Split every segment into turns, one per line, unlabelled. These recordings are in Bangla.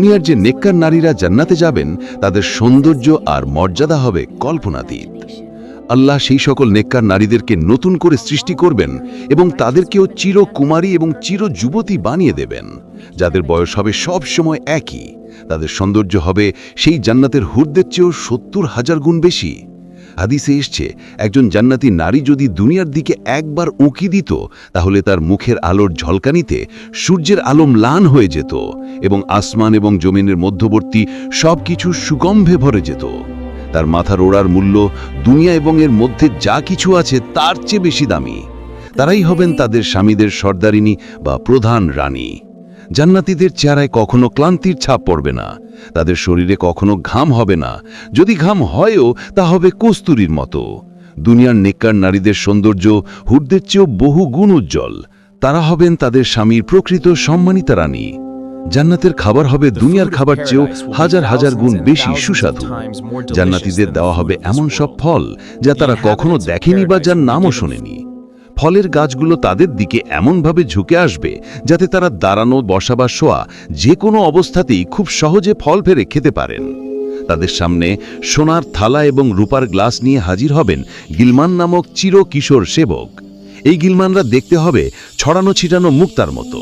দুনিয়ার যে নেককার নারীরা জান্নাতে যাবেন, তাদের সৌন্দর্য আর মর্যাদা হবে কল্পনাতীত। আল্লাহ সেই সকল নেককার নারীদেরকে নতুন করে সৃষ্টি করবেন এবং তাদেরকেও চির কুমারী এবং চির যুবতী বানিয়ে দেবেন। যাদের বয়স হবে সব সময় একই, তাদের সৌন্দর্য হবে সেই জান্নাতের হুরদের চেয়েও সত্তর হাজার গুণ বেশি। হাদিসে এসছে, একজন জান্নাতি নারী যদি দুনিয়ার দিকে একবার উঁকি দিত, তাহলে তার মুখের আলোর ঝলকানিতে সূর্যের আলো ম্লান হয়ে যেত এবং আসমান এবং জমিনের মধ্যবর্তী সব কিছু সুগম্ভে ভরে যেত। তার মাথার ওড়ার মূল্য দুনিয়া এবং এর মধ্যে যা কিছু আছে তার চেয়ে বেশি দামি। তারাই হবেন তাদের স্বামীদের সর্দারিনী বা প্রধান রানী। জান্নাতীদের চেহারায় কখনো ক্লান্তির ছাপ পড়বে না। তাদের শরীরে কখনো ঘাম হবে না। যদি ঘাম হয়ও তা হবে কস্তুরীর মতো। দুনিয়ার নেককার নারীদের সৌন্দর্য হুরদের চেয়েও বহু গুণ উজ্জ্বল। তারা হবেন তাদের স্বামীর প্রকৃত সম্মানিতা রানী। জান্নাতের খাবার হবে দুনিয়ার খাবার চেয়েও হাজার হাজার গুণ বেশি সুস্বাদু। জান্নাতীদের দেওয়া হবে এমন সব ফল যা তারা কখনো দেখেনি বা যার নামও শোনেনি। ফলের গাছগুলো তাদের দিকে এমনভাবে ঝুঁকে আসবে যাতে তারা দাঁড়ানো, বসা বা শোয়া যে কোনো অবস্থাতেই খুব সহজে ফল ফেরে খেতে পারেন। তাদের সামনে সোনার থালা এবং রূপার গ্লাস নিয়ে হাজির হবেন গিলমান নামক চির কিশোর সেবক। এই গিলমানরা দেখতে হবে ছড়ানো ছিটানো মুক্তার মতো।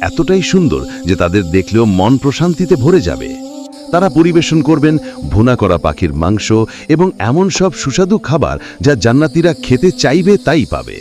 এতটাই সুন্দর যে তাদের দেখলেও মন প্রশান্তিতে ভরে যাবে। তারা পরিবেশন করবেন ভুনা করা পাখির মাংস এবং এমন সব সুস্বাদু খাবার যা জান্নাতিরা খেতে চাইবে তাই পাবে।